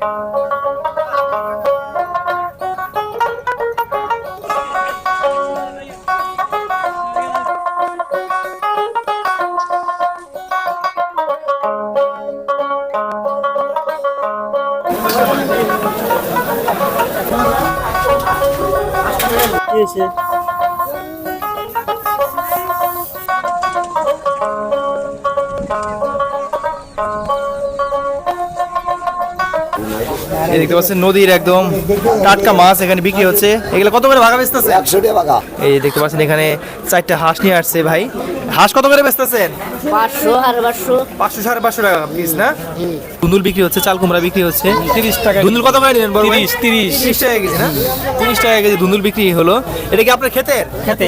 um 好好 এই দেখতে পাচ্ছেন নদীর একদম টাটকা মাছ এখানে বিক্রি হচ্ছে। এগুলো কত করে ভাগা বেচতেছে? একশো টাকা এই দেখতে পাচ্ছেন এখানে চারটা হাঁস নিয়ে আসছে ভাই। হাঁস কত করে বেচতেছেন? পাঁচশো সাড়ে পাঁচশো। পাঁচশো সাড়ে পাঁচশো টাকা পিস না? দুন্দুল বিক্রি হচ্ছে চাল কুমড়া বিক্রি হচ্ছে। তিরিশ টাকা। দুন্দুল কত করে নেবেন তিরিশ তিরিশ। তিরিশ টাকা কেজি না? তিরিশ টাকা কেজি দুন্দুল বিক্রি হলো। এটা কি আপনার ক্ষেতের? খেতে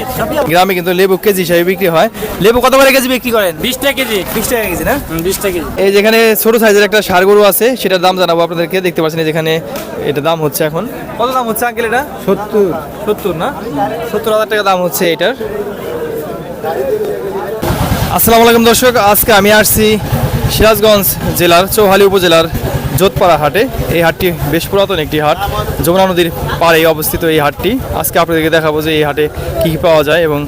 গ্রামে কিন্তু লেবু কেজি হিসাবে বিক্রি হয়। লেবু কত করে কেজি বিক্রি করেন? বিশ টাকা কেজি। বিশ টাকা কেজি না? বিশ টাকা কেজি। এই যেখানে ছোট সাইজের একটা ষাড় গরু আছে সেটার দাম জানাব আপনাদেরকে। দেখতে পাচ্ছেন যেখানে এটা দাম হচ্ছে এখন। কত দাম হচ্ছে আঙ্কেল এটা? সত্তর। সত্তর না? সত্তর হাজার টাকা দাম হচ্ছে এটার। আসসালামু আলাইকুম দর্শক, আজকে আমি আসছি সিরাজগঞ্জ জেলার চৌহালি উপজেলার যোধপাড়া হাটে। এই হাটটি বেশ পুরাতন একটি হাট। যমুনা নদীর পাড়ে অবস্থিত এই হাটটি। আজকে আপনাদেরকে দেখাবো যে এই হাটে কী কী পাওয়া যায় এবং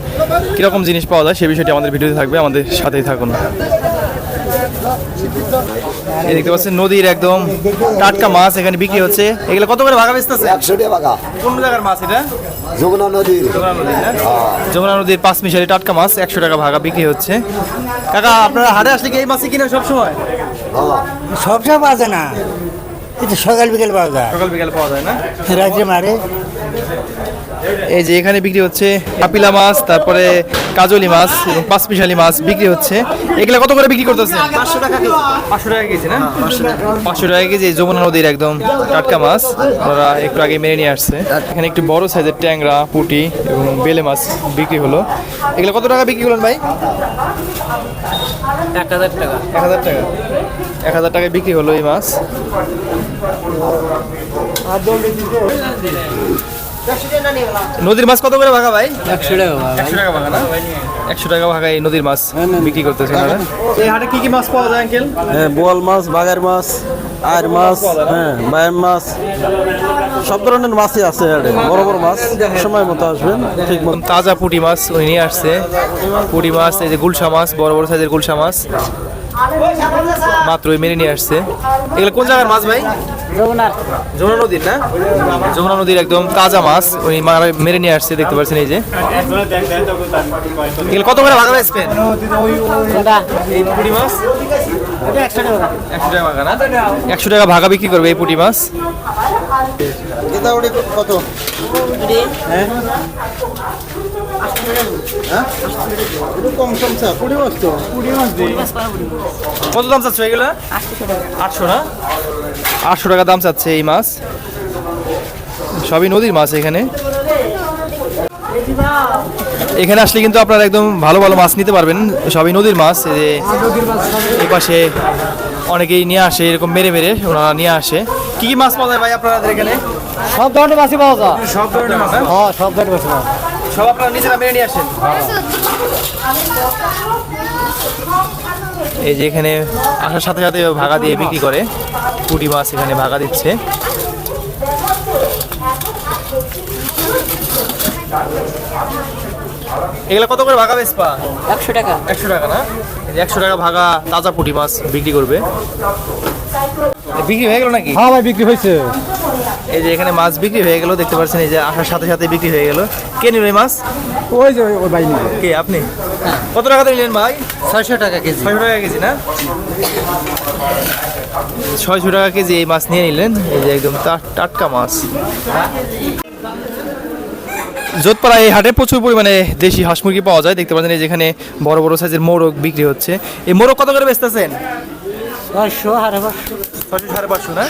কীরকম জিনিস পাওয়া যায়, সে বিষয়টি আমাদের ভিডিওতে থাকবে। আমাদের সাথেই থাকুন। এই দেখতে পাচ্ছেন নদীর একদম টাটকা মাছ এখানে বিক্রি হচ্ছে। এগুলো কত করে ভাগা বেচতেছে? একশো টাকা বাঘা কোন জায়গার মাছ এটা? যমুনা নদীর। যমুনা নদীর নদীর পাঁচ মিশালি টাটকা মাছ একশো টাকা ভাগা বিক্রি হচ্ছে। কাকা আপনারা হাটে আসলে কি এই মাছই কিনেন সবসময়? হ্যাঁ। সবসময় পাওয়া যায় না। এটা সকাল বিকেল পাওয়া যায়। সকাল বিকাল পাওয়া যায় না? রাত্রে মারে। এই যে এখানে বিক্রি হচ্ছে কাপিলা মাছ তারপরে কাজলি মাছ এবং পাঁচ মিশালি মাছ বিক্রি হচ্ছে। এগুলো কত করে বিক্রি করতেছে? পাঁচশো টাকা কেজি। পাঁচশো টাকা কেজি না? পাঁচশো টাকা। কেজি এই যমুনা নদীর একদম টাটকা মাছ। ওরা একটু আগে মেরে নিয়ে আসছে। এখানে একটু বড় সাইজের ট্যাংরা পুটি এবং বেলে মাছ বিক্রি হলো। এগুলো কত টাকা বিক্রি করলেন ভাই? এক হাজার টাকা। এক হাজার টাকা। এক হাজার টাকায় বিক্রি হলো এই মাছ। নদীর মাছ কত করে ভাগা ভাই? একশো টাকা একশো টাকা ভাগা না? একশো টাকা ভাগা এই নদীর মাছ বিক্রি করতেছে ওনারা এই হাটে কি কি মাছ পাওয়া যায় আঙ্কেল? হ্যাঁ বোয়াল মাছ বাগার মাছ আর মাছ হ্যাঁ বায়াম মাছ। সব ধরনের মাছই আছে বড় বড় মাছ সময় মতো আসবেন ঠিক মতো। তাজা পুঁটি মাছ ওই নিয়ে আসছে। পুঁটি মাছ এই যে গুলশা মাছ বড় বড় সাইজের গুলশা মাছ। মাত্রই মেরে নিয়ে আসছে। এগুলো কোন জায়গার মাছ ভাই? যমুনা নদীর না? যমুনা নদীর একদম তাজা মাছ। ওই মেরে নিয়ে আসছে দেখতে পাচ্ছেন এই যে। এগুলো কত করে ভাগা বেচবেন এই পুঁটি মাছ? একশো টাকা ভাগা। একশো টাকা ভাগা বিক্রি করবে এই পুঁটি মাছ। কত কম কম চা কুড়ি মাছ তো কত দাম চাচ্ছে এগুলো? আটশো না? আটশো টাকা দাম চাচ্ছে এই মাছ। সবই নদীর মাছ এখানে। এখানে আসলে কিন্তু আপনারা একদম ভালো ভালো মাছ নিতে পারবেন। সবই নদীর মাছ এই যে এই পাশে অনেকেই নিয়ে আসে এরকম মেরে মেরে ওনারা নিয়ে আসে। কি কি মাছ পাওয়া যায় ভাই আপনাদের এখানে? সব ধরনের মাছই পাওয়া যায়। সব ধরনের মাছ হ্যাঁ? হ্যাঁ সব ধরনের মাছ। সব আপনারা নিজেরা মেরে নিয়ে আসেন। এই যে এখানে আসার সাথে সাথে ভাগা দিয়ে বিক্রি করে। পুঁটি মাছ এখানে ভাগা দিচ্ছে। এগুলো কত করে ভাগা বেচপা একশো টাকা। একশো টাকা না? এই যে একশো টাকা ভাগা তাজা পুঁটি মাছ বিক্রি করবে। বিক্রি হয়ে গেল নাকি? হ্যাঁ ভাই বিক্রি হয়েছে। এই যে এখানে মাছ বিক্রি হয়ে গেল দেখতে পাচ্ছেন এই যে আসার সাথে সাথে বিক্রি হয়ে গেল। কে নিল এই মাছ? ওই যে ওই ভাই নিবে কে আপনি? কত টাকা নিলেন ভাই? ছয়শো টাকা কেজি। ছয়শো টাকা কেজি না? ছয়শো টাকা কেজি এই মাছ নিয়ে নিলেন। এই যে একদম টাটকা মাছ। যোধপাড়া এই হাটে প্রচুর পরিমাণে দেশি হাঁস মুরগি পাওয়া যায়। দেখতে পাচ্ছেন এই যেখানে বড় বড় সাইজের মোরগ বিক্রি হচ্ছে। এই মোরগ কত করে বেচতেছেন? ছয়শো সাড়ে পাঁচশো। ছয়শো সাড়ে পাঁচশো না?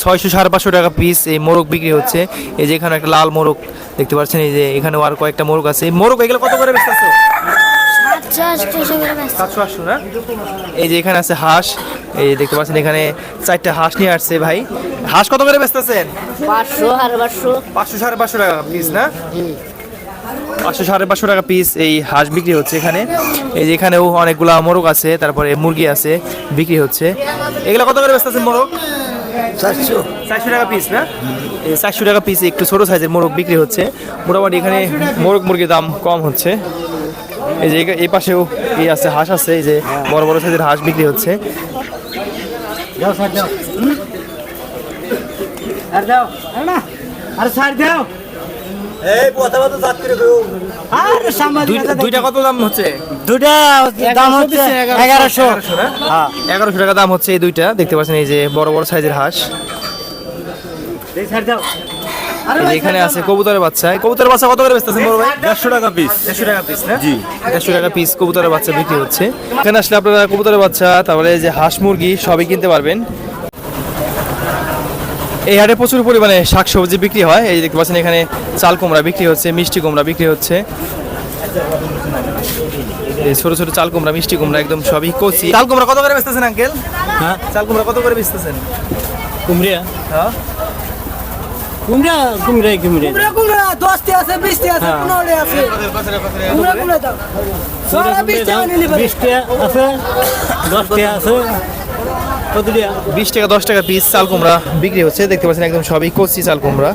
ছয়শো সাড়ে পাঁচশো টাকা পিস এই মোরগ বিক্রি হচ্ছে। এই যে এখানে একটা লাল মোরগ দেখতে পাচ্ছেন এই যে এখানেও আর কয়েকটা মোরগ আছে। এই মোরগ এগুলো কত করে বেচতেছো? সাতশো আটশো না? এই যে এখানে আছে হাঁস। এই দেখতে পাচ্ছেন এখানে চারটা হাঁস নিয়ে আসছে ভাই। হাঁস কত করে বেচতেছেন? পাঁচশো সাড়ে পাঁচশো। পাঁচশো সাড়ে পাঁচশো টাকা পিস না? পাঁচশো সাড়ে পাঁচশো টাকা পিস এই হাঁস বিক্রি হচ্ছে এখানে। এই যে এখানেও অনেকগুলা মোরগ আছে তারপরে মুরগি আছে বিক্রি হচ্ছে। এগুলো কত করে বেচতেছেন মোরগ? চারশো। চারশো টাকা পিস না? এই চারশো টাকা পিস একটু ছোট সাইজের মোরগ বিক্রি হচ্ছে। মোটামুটি এখানে মোরগ মুরগির দাম কম হচ্ছে। এই যে এই পাশেও এই আছে হাঁস আছে এই যে বড় বড় সাইজের হাঁস বিক্রি হচ্ছে। যাও স্যার যাও আর যাও আরে আরে সাংবাদিক দুইটা দুইটা কত দাম হচ্ছে? দুটা দাম হচ্ছে এগারোশো। হ্যাঁ। এগারোশো টাকা দাম হচ্ছে এই দুইটা। দেখতে পাচ্ছেন এই যে বড় বড় সাইজের হাঁস। স্যার যাও এই যে এখানে আছে কবুতরের বাচ্চা। কবুতরের বাচ্চা কত করে বেচতেছেন বড় ভাই? দেড়শো টাকা পিস দেড়শো টাকা পিস না? জি। দেড়শো টাকা পিস কবুতরের বাচ্চা বিক্রি হচ্ছে। এখানে আসলে আপনারা কবুতরের বাচ্চা তারপরে যে হাঁস মুরগি সবই কিনতে পারবেন। এই হাটে প্রচুর পরিমাণে শাকসবজি বিক্রি হয়। এই দেখতে পাচ্ছেন এখানে চাল কুমড়া বিক্রি হচ্ছে মিষ্টি কুমড়া বিক্রি হচ্ছে। এই ছোট ছোট চাল কুমড়া মিষ্টি কুমড়া একদম সবই কচি। চাল কুমড়া কত করে বেচতেছেন আঙ্কেল? হ্যাঁ? চাল কুমড়া কত করে বেচতেছেন? কুমড়িয়া? হ্যাঁ? কুমড়া কুমড়া কুমড়া কুমড়া কুমড়া দশটি আছে বিশটি আছে পনেরোটি আছে। কুমড়া কুমড়া দাও। বিশটা আছে দশটা আছে। বিশ টাকা দশ টাকা পিস চাল কুমড়া বিক্রি হচ্ছে। দেখতে পাচ্ছেন একদম সবই কচি চাল কুমড়া।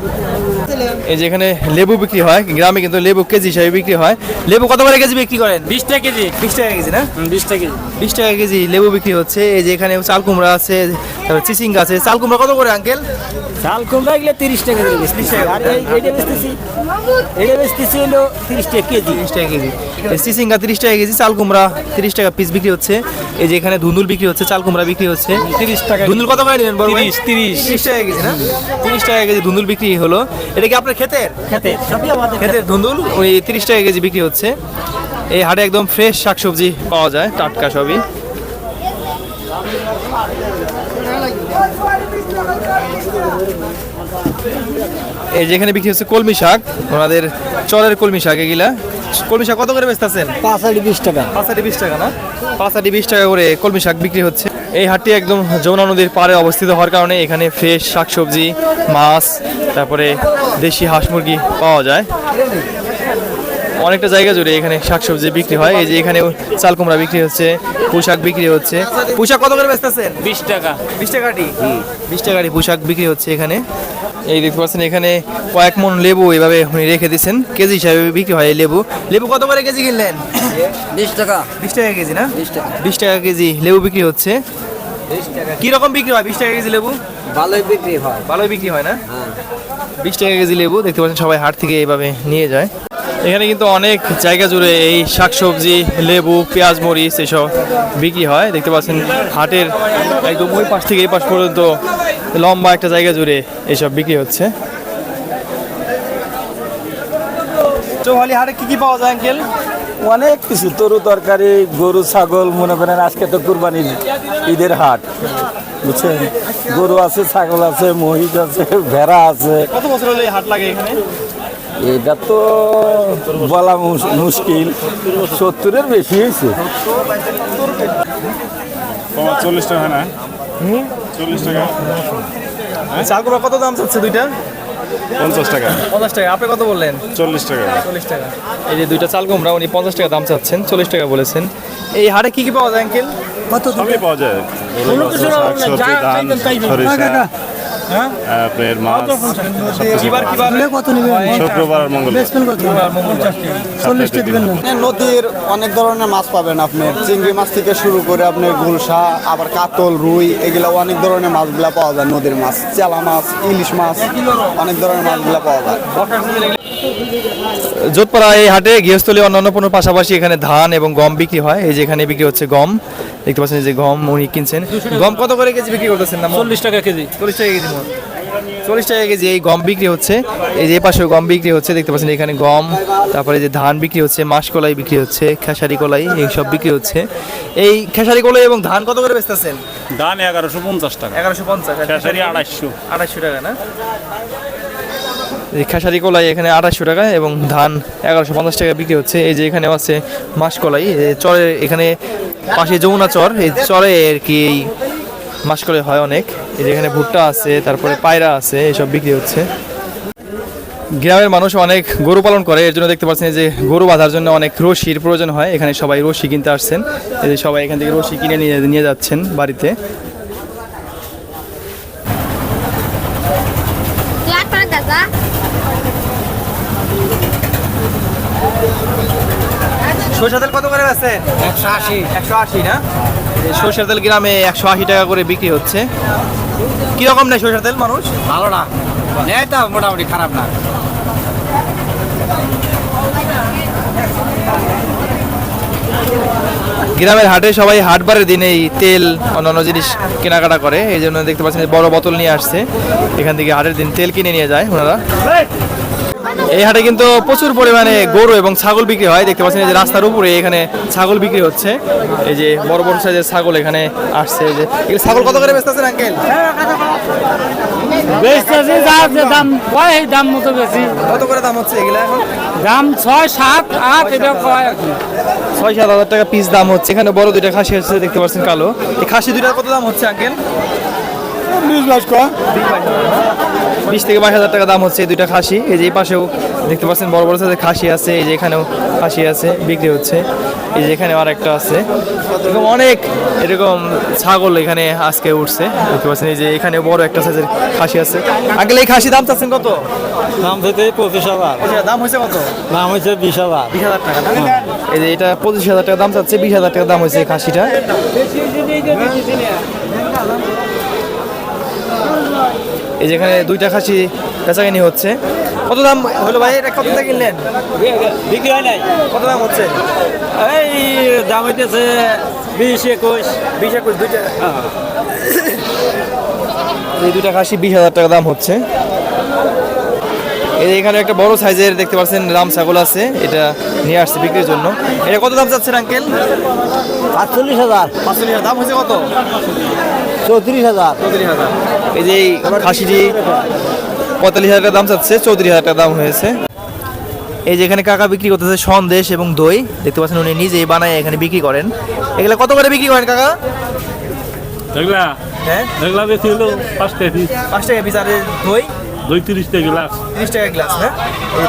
এই যে এখানে লেবু বিক্রি হয় গ্রামে কিন্তু লেবু কেজি হিসাবে বিক্রি হয়। লেবু কত করে কেজি বিক্রি করেন? বিশ টাকা কেজি। বিশ টাকা কেজি না? বিশ টাকা কেজি। বিশ টাকা কেজি লেবু বিক্রি হচ্ছে। এই যে এখানে চাল কুমড়া আছে তারপর চিচিং আছে। চাল কুমড়া কত করে আঙ্কেল? চাল কুমড়া এগুলো তিরিশ টাকা করে বেচতেছি আর এই- এইটা বেচতেছি হলো তিরিশ টাকা কেজি তিরিশ টাকা কেজি চিচিঙ্গা তিরিশ টাকা কেজি চাল কুমড়া তিরিশ টাকা পিস বিক্রি হচ্ছে এই যে এখানে ধুন্দুল বিক্রি হচ্ছে চাল কুমড়া বিক্রি হচ্ছে তিরিশ টাকা ধুন্দুল কত করে নেবেন বড় তিরিশ তিরিশ তিরিশ টাকা কেজি না তিরিশ টাকা কেজি ধুন্দুল বিক্রি হলো এটা কি আপনার ক্ষেতের আমাদের ক্ষেতের ধুন্দুল ওই তিরিশ টাকা কেজি বিক্রি হচ্ছে এই হাটে একদম ফ্রেশ শাকসবজি পাওয়া যায় টাটকা সবই এই যেখানে বিক্রি হচ্ছে কলমি শাক ওনাদের চরের কলমি শাক এগুলা। কলমি শাক কত করে বেচতেছেন? পাঁচ আড়ি বিশ টাকা। পাঁচাটি বিশ টাকা না? পাঁচাটি বিশ টাকা করে কলমি শাক বিক্রি হচ্ছে। এই হাটটি একদম যমুনা নদীর পাড়ে অবস্থিত হওয়ার কারণে এখানে ফ্রেশ শাকসবজি মাছ তারপরে দেশি হাঁস মুরগি পাওয়া যায়। অনেকটা জায়গা জুড়ে এখানে শাকসবজি বিক্রি হয়। এই যে এখানে চাল কুমড়া বিক্রি হচ্ছে পোশাক বিক্রি হচ্ছে। পোশাক কত করে বেচতেছেন? বিশ টাকা। বিশ টাকাটি বিশ টাকাটি পোশাক বিক্রি হচ্ছে এখানে। এই দেখতে পাচ্ছেন এখানে কয়েক মন লেবু এইভাবে উনি রেখে দিয়েছেন। কেজি হিসাবে বিক্রি হয় লেবু। লেবু কত করে কেজি কিনলেন? বিশ টাকা। বিশ টাকা কেজি না? বিশ টাকা। কেজি লেবু বিক্রি হচ্ছে। কি রকম বিক্রি হয় বিশ টাকা কেজি লেবু? ভালোই বিক্রি হয়। ভালোই বিক্রি হয় না? বিশ টাকা কেজি লেবু দেখতে পাচ্ছেন সবাই হাট থেকে এইভাবে নিয়ে যায়। এখানে কিন্তু অনেক জায়গা জুড়ে এই শাকসবজি লেবু পেঁয়াজ মরিচ এসব বিক্রি হয়। দেখতে পাচ্ছেন হাটের একদম ওই পাশ থেকে এই পাশ পর্যন্ত লম্বা একটা জায়গা জুড়ে এইসব বিক্রি হচ্ছে। চৌহালি হাটে কি কি পাওয়া যায় আঙ্কেল? অনেক কিছু তরু তরকারি গরু ছাগল মনে করেন আজকে তো কুরবানির ঈদের হাট। বুঝছেন? গরু আছে ছাগল আছে মহিষ আছে ভেড়া আছে। কত বছর হলো হাট লাগে এখানে? এটা তো বলা মুশ- মুশকিল। সত্তরের বেশি হয়েছে। চল্লিশ টাকা না? চল্লিশ টাকা। চালগুলো কত দাম চাচ্ছে দুইটা? পঞ্চাশ টাকা। পঞ্চাশ টাকা। আপনি কত বললেন? চল্লিশ টাকা। চল্লিশ টাকা। এই যে দুইটা চাল কুমড়া উনি পঞ্চাশ টাকা দাম চাচ্ছেন চল্লিশ টাকা বলেছেন। এই হাটে কি কি পাওয়া যায় আঙ্কেল? সবই পাওয়া যায়। আপনার মাছ শুক্রবার না? নদীর অনেক ধরনের মাছ পাবেন আপনি। চিংড়ি মাছ থেকে শুরু করে আপনি গুলশা আবার কাতল রুই এগুলা অনেক ধরনের মাছগুলা পাওয়া যায় নদীর মাছ। চেলা মাছ ইলিশ মাছ অনেক ধরনের মাছগুলা পাওয়া যায়। যোধপাড়া এই হাটে গৃহস্থলী অন্যান্য পণ্যের পাশাপাশি এখানে ধান এবং গম বিক্রি হয়। এই যে এখানে বিক্রি হচ্ছে গম। দেখতে পাচ্ছেন যে গম উনি কিনছেন। গম কত করে কেজি বিক্রি করতেছেন না চল্লিশ টাকা কেজি। চল্লিশ টাকা কেজি চল্লিশ টাকা কেজি এই গম বিক্রি হচ্ছে। এই যে পাশে গম বিক্রি হচ্ছে দেখতে পাচ্ছেন এখানে গম তারপরে যে ধান বিক্রি হচ্ছে মাস কলাই বিক্রি হচ্ছে খেসারি কলাই এই সব বিক্রি হচ্ছে। এই খেসারি কলাই এবং ধান কত করে বেচতেছেন? ধান এগারোশো পঞ্চাশ টাকা। এগারোশো পঞ্চাশ খেসারি আড়াইশো। আড়াইশো টাকা না? খেসারি কলাই এখানে আড়াইশো টাকা এবং ধান এগারোশো পঞ্চাশ টাকা বিক্রি হচ্ছে। এই যে এখানে আছে মাসকলাই চরে এখানে পাশে যমুনা চর। এই চরে আর কি এই মাসকলাই হয় অনেক। এই যে এখানে ভুট্টা আছে, তারপরে পায়রা আছে, এসব বিক্রি হচ্ছে। গ্রামের মানুষ অনেক গরু পালন করে। এর জন্য দেখতে পাচ্ছেন যে গরু বাঁধার জন্য অনেক রশির প্রয়োজন হয়। এখানে সবাই রশি কিনতে আসছেন। এই যে সবাই এখান থেকে রশি কিনে নিয়ে নিয়ে যাচ্ছেন বাড়িতে। সরষের তেল কত করে আছে? একশো আশি। একশো আশি না? সরষের তেল গ্রামে একশো আশি টাকা করে বিক্রি হচ্ছে। কীরকম নেয় সরষের তেল মানুষ? ভালো না। নেয় তো মোটামুটি খারাপ না। গ্রামের হাটে সবাই হাটবারের দিনে এই তেল অন্যান্য জিনিস কেনাকাটা করে। এই জন্য দেখতে পাচ্ছেন বড় বোতল নিয়ে আসছে। এখান থেকে হাটের দিন তেল কিনে নিয়ে যায় ওনারা। এই হাটে কিন্তু প্রচুর পরিমাণে গরু এবং ছাগল বিক্রি হয়। দেখতে পাচ্ছেন এই যে রাস্তার উপরে এখানে ছাগল বিক্রি হচ্ছে। এই যে বড় বড় সাইজের ছাগল এখানে আসছে। যে ছাগল কত করে বেচতেছেন আঙ্কেল? বেচতেছি যা যে দাম কয় এই দাম মতো বেশি কত করে দাম হচ্ছে এগুলো এখন? দাম ছয় সাত আট এটা কয় এখন? ছয় সাত হাজার টাকা পিস দাম হচ্ছে। এখানে বড় দুইটা খাসি আছে দেখতে পাচ্ছেন কালো। এই খাসি দুইটার কত দাম হচ্ছে আঙ্কেল? বিশ লাখ বিশ থেকে বাইশ হাজার টাকা দাম হচ্ছে এই দুইটা খাসি। এই যে এই পাশেও দেখতে পাচ্ছেন বড় বড় সাইজের খাসি আছে এই যে এখানেও খাসি আছে বিক্রি হচ্ছে। এই যে এখানে আর একটা আছে। এরকম অনেক এরকম ছাগল এখানে আজকে উঠছে। দেখতে পাচ্ছেন এই যে এখানে বড় একটা সাইজের খাসি আছে। আগে এই খাসি দাম চাচ্ছেন কত? দাম থেকে পঁচিশ হাজার। দাম হয়েছে কত? দাম হচ্ছে বিশ হাজার। বিশ হাজার টাকা এই যে এটা পঁচিশ হাজার টাকা দাম চাচ্ছে বিশ হাজার টাকা দাম হয়েছে এই খাসিটা। এই যেখানে দুইটা খাসি বেচাকেনি হচ্ছে। কত দাম হলো ভাই? এটা কত টাকা কিনলেন? বিক্রি হয় নাই। কত দাম হচ্ছে? এই দাম হইতেছে বিশ একুশ। বিশ একুশ দুইটা। এই দুইটা খাসি বিশ হাজার টাকা দাম হচ্ছে। এই এখানে একটা বড় সাইজের দেখতে পাচ্ছেন রাম ছাগল আছে। এটা নিয়ে আসছে বিক্রির জন্য। এটা কত দাম চাচ্ছেন আঙ্কেল? আটচল্লিশ হাজার। পাঁচচল্লিশ দাম হয়েছে কত? চৌত্রিশ হাজার। চৌত্রিশ হাজার। এই যে এই খাসিটি পঁয়তাল্লিশ হাজার টাকা দাম চাচ্ছে চৌত্রিশ হাজার টাকা দাম হয়েছে। এই যে এখানে কাকা বিক্রি করতেছে সন্দেশ এবং দই। দেখতে পাচ্ছেন উনি নিজেই বানায় এখানে বিক্রি করেন। এগুলো কত করে বিক্রি করেন কাকা? এগুলা? হ্যাঁ? এগুলা বেশি হলো পাঁচ টাকা পিস পাঁচ টাকা পিস আর দই? দুই তিরিশ টাকা গ্লাস তিরিশ টাকা গ্লাস হ্যাঁ?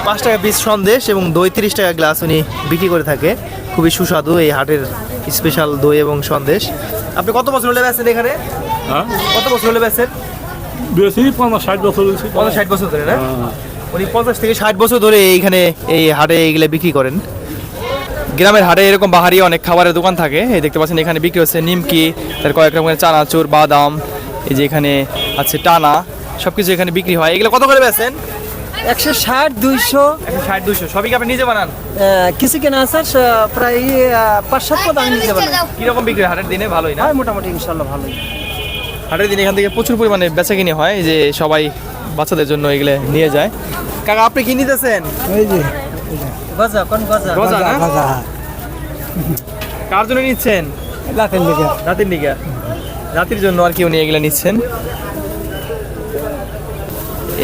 পাঁচ টাকা পিস সন্দেশ এবং দই তিরিশ টাকা গ্লাস উনি বিক্রি করে থাকে। খুবই সুস্বাদু এই হাটের স্পেশাল দই এবং সন্দেশ। আপনি কত বছর হলে বেচেন এখানে? হ্যাঁ? কত বছর হলে বেচেন? বেশি পঞ্চাশ ষাট বছর পঞ্চাশ ষাট বছর ধরে না? উনি পঞ্চাশ থেকে ষাট বছর ধরে এইখানে এই হাটে এইগুলো বিক্রি করেন। গ্রামের হাটে এরকম বাহারি অনেক খাবারের দোকান থাকে। এই দেখতে পাচ্ছেন এখানে বিক্রি হচ্ছে নিমকি তার কয়েক রকমের চানাচুর বাদাম এই যে এখানে আছে টানা। সব কিছু এখানে বিক্রি হয়। এগুলো কত করে বেচেন? একশো ষাট দুইশো। একশো ষাট দুশো সবই কি আপনি নিজে বানান? কিছু কেনা আছে স- প্রায় পাঁচ সাত পদ আমি নিতে পারি কীরকম বিক্রি হাটের দিনে ভালোই না? মোটামুটি ইনশাল্লাহ ভালোই। হাটের দিনে এখান থেকে প্রচুর পরিমাণে বেচা কিনে হয় যে সবাই বাচ্চাদের জন্য এগুলো নিয়ে যায়। কাকা আপনি কি নিতেছেন? যে গজা কোন গজা? গজা না? কার জন্য নিচ্ছেন? লাতেন দিকে। রাতের দিকে। রাতের জন্য আর কি উনি এগুলো নিচ্ছেন।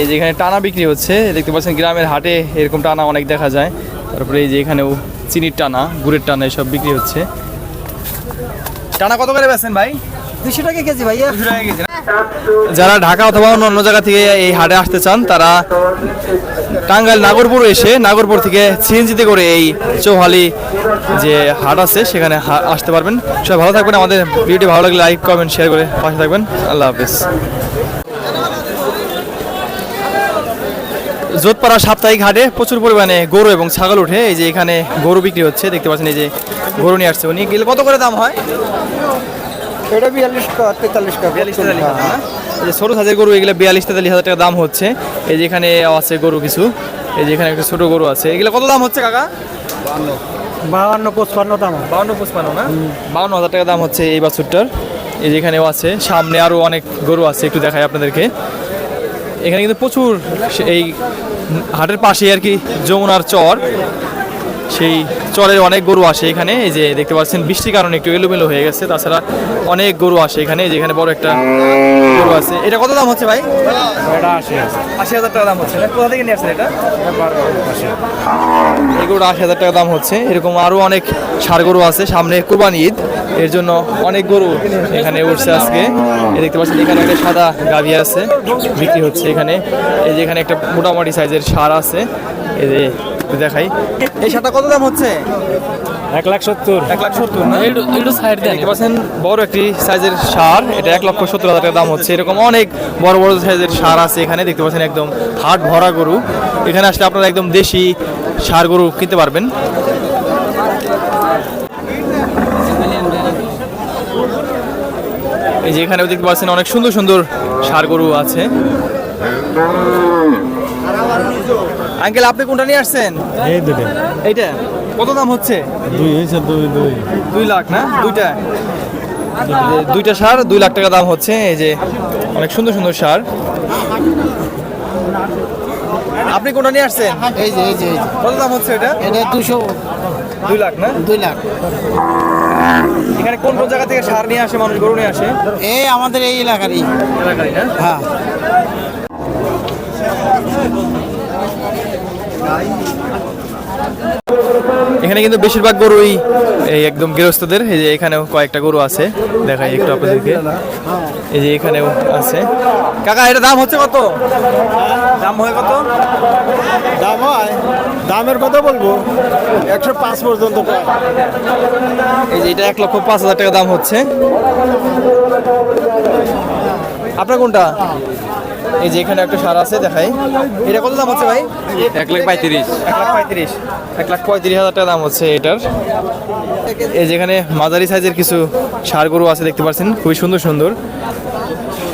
এই যে এখানে টানা বিক্রি হচ্ছে দেখতে পাচ্ছেন গ্রামের হাটে এরকম টানা অনেক দেখা যায়। তারপরে এই যে এখানেও চিনির টানা গুড়ের টানা এসব বিক্রি হচ্ছে। টানা কত করে বেছেন ভাই? দুশো টাকা কেজি ভাইয়া। যারা ঢাকা অথবা অন্য অন্য জায়গা থেকে এই হাটে আসতে চান তারা টাঙ্গাইল নাগরপুর এসে নাগরপুর থেকে সিএনজিতে করে এই চৌহালি যে হাট আছে সেখানে আসতে পারবেন। সবাই ভালো থাকবেন। আমাদের ভিডিওটি ভালো লাগলে লাইক কমেন্ট শেয়ার করে পাশে থাকবেন। আল্লাহ হাফিজ। যোধপাড়া সাপ্তাহিক হাটে প্রচুর পরিমাণে গরু এবং ছাগল উঠে। এই যে এখানে গরু বিক্রি হচ্ছে দেখতে পাচ্ছেন এই যে গরু নিয়ে আসছে উনি। গেলে কত করে দাম হয়? এটা বিয়াল্লিশ তেতাল্লিশ বিয়াল্লিশ তেতাল্লিশ হাজার এই যে ছোটো সাইজের গরু এগুলো বিয়াল্লিশ তেতাল্লিশ হাজার টাকা দাম হচ্ছে। এই যে এখানে আছে গরু কিছু। এই যে এখানে একটা ছোটো গরু আছে। এগুলো কত দাম হচ্ছে কাকা? বাহান্ন পঁচপান্ন দাম বাউন্ন পঁচপান্ন না? বাউন্ন হাজার টাকা দাম হচ্ছে এই বাছুরটার। এই যে এখানেও আছে। সামনে আরও অনেক গরু আছে একটু দেখাই আপনাদেরকে। এখানে কিন্তু প্রচুর এই হাটের পাশে আর কি যমুনার চর। সেই চরের অনেক গরু আসে এখানে। এই যে দেখতে পাচ্ছেন বৃষ্টির কারণে একটু এলোমেলো হয়ে গেছে। তাছাড়া অনেক গরু আসে এখানে এই যে এখানে বড় একটা গরু আছে। এটা কত দাম হচ্ছে ভাই? আশি হাজার। টাকা দাম হচ্ছে কোথা থেকে নিয়ে আসছেন এটা? এই গরুটা আশি হাজার টাকা দাম হচ্ছে। এরকম আরও অনেক ষাড় গরু আছে। সামনে কুরবানি ঈদ। এর জন্য অনেক গরু এখানে উঠছে আজকে। দেখতে পাচ্ছেন এখানে একটা সাদা গাভি আছে বিক্রি হচ্ছে এখানে। এই যে এখানে একটা মোটামুটি সাইজের সার আছে। এই যে একটু দেখাই। এই শার্টটা কত দাম হচ্ছে? এক লাখ সত্তর। এক লাখ সত্তর না? একটু সাইড দেখতে পাচ্ছেন বড় একটি সাইজের সার এটা এক লক্ষ সত্তর হাজার টাকা দাম হচ্ছে। এরকম অনেক বড় বড় সাইজের সার আছে এখানে। দেখতে পাচ্ছেন একদম হাট ভরা গরু। এখানে আসলে আপনারা একদম দেশি সার গরু কিনতে পারবেন। এই যে এখানেও দেখতে পাচ্ছেন অনেক সুন্দর সুন্দর সার গরু আছে। আঙ্কেল আপনি কোনটা নিয়ে আসছেন? এই দুটো। এইটা? কত দাম হচ্ছে? দুই হয়েছে দুই দুই। দুই লাখ না? দুইটা? দুইটা সার দুই লাখ টাকা দাম হচ্ছে এই যে অনেক সুন্দর সুন্দর সার। আপনি কোনটা নিয়ে আসছেন? এই যে এই যে কত দাম হচ্ছে এটা? এটা দুশো দুই লাখ না? দুই লাখ। এখানে কোন কোন জায়গা থেকে সার নিয়ে আসে মানুষ গরু নিয়ে আসে? এই আমাদের এই এলাকারই। এলাকায় না? হ্যাঁ। এখানে কিন্তু বেশিরভাগ গরুই এই একদম গৃহস্থদের এই যে এখানেও কয়েকটা গরু আছে দেখাই একটু আপনাদেরকে। এই যে এখানেও আছে। কাকা এটা দাম হচ্ছে কত? দাম হয় কত? দাম হয় দামের কথা বলব একশো পাঁচ পর্যন্ত এই যে এটা এক লক্ষ পাঁচ হাজার টাকা দাম হচ্ছে। আপনার কোনটা? এই যে এখানে একটা সার আছে দেখাই। এটা কত দাম হচ্ছে ভাই? এক লাখ পঁয়ত্রিশ। এক লাখ পঁয়ত্রিশ। এক লাখ পঁয়ত্রিশ হাজার টাকা দাম হচ্ছে এটার। এই যেখানে মাঝারি সাইজের কিছু সার গরু আছে দেখতে পাচ্ছেন খুবই সুন্দর সুন্দর।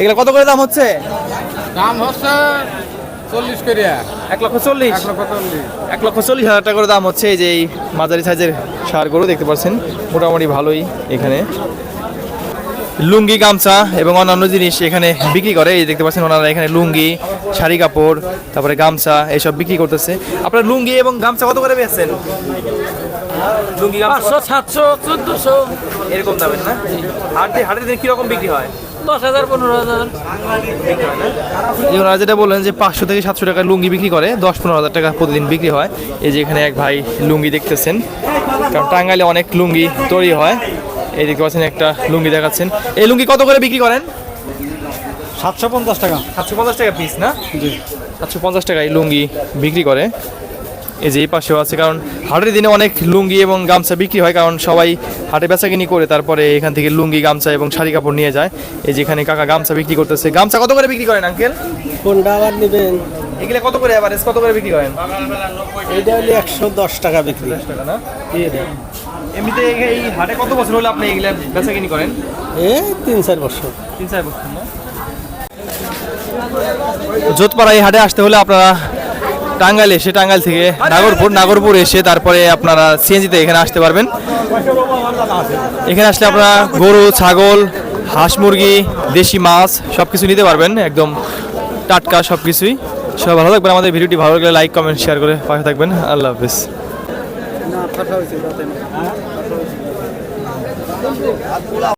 এগুলো কত করে দাম হচ্ছে? দাম হচ্ছে চল্লিশ করিয়া। এক লক্ষ চল্লিশ। এক লক্ষ চল্লিশ হাজার টাকা করে দাম হচ্ছে এই যে এই মাঝারি সাইজের সার গরু দেখতে পাচ্ছেন। মোটামুটি ভালোই এখানে। লুঙ্গি গামছা এবং অন্যান্য জিনিস এখানে বিক্রি করে। এই দেখতে পাচ্ছেন ওনারা এখানে লুঙ্গি শাড়ি কাপড় তারপরে গামছা এইসব বিক্রি করতেছে। আপনার লুঙ্গি এবং গামছা কত করে বেচছেন? লুঙ্গি গামছা সাতশো চোদ্দশো। এরকম দামের না? হাটে হাটের দিন কীরকম বিক্রি হয়? দশ হাজার পনেরো হাজার। ওনারা যেটা বললেন যে পাঁচশো থেকে সাতশো টাকা লুঙ্গি বিক্রি করে দশ পনেরো হাজার টাকা প্রতিদিন বিক্রি হয়। এই যে এখানে এক ভাই লুঙ্গি দেখতেছেন। কারণ টাঙ্গাইলে অনেক লুঙ্গি তৈরি হয়। এই দেখতে পাচ্ছেন একটা লুঙ্গি দেখাচ্ছেন। এই লুঙ্গি কত করে বিক্রি করেন? সাতশো পঞ্চাশ টাকা। সাতশো পঞ্চাশ টাকা পিস না? সাতশো পঞ্চাশ টাকায় লুঙ্গি বিক্রি করে। এই যে এই পাশেও আছে কারণ হাটের দিনে অনেক লুঙ্গি এবং গামছা বিক্রি হয় কারণ সবাই হাটে বেচাকিনি করে তারপরে এখান থেকে লুঙ্গি গামছা এবং শাড়ি কাপড় নিয়ে যায়। এই যে এখানে কাকা গামছা বিক্রি করতেছে। গামছা কত করে বিক্রি করেন আঙ্কেল? কোনটা আবার নেবেন? এগুলো কত করে অ্যাভারেজ কত করে বিক্রি করেন? এটা হলে একশো দশ টাকা বিক্রি। টাকা না? এমনিতে এই- হাটে কত বছর হলো আপনি এগুলা বেচাকিনি করেন? এই তিন চার বছর। তিন চার বছর না? যোধপাড়া এই হাটে আসতে হলে আপনারা টাঙ্গাইল এসে টাঙ্গাইল থেকে নাগরপুর নাগরপুর এসে তারপরে আপনারা সিএনজিতে এখানে আসতে পারবেন। এখানে আসলে আপনারা গরু ছাগল হাঁস মুরগি দেশি মাছ সব কিছু নিতে পারবেন। একদম টাটকা সব কিছুই সবাই ভালো থাকবেন, আমাদের ভিডিওটি ভালো লাগলে লাইক কমেন্ট শেয়ার করে পাশে থাকবেন। আল্লাহ হাফিজ।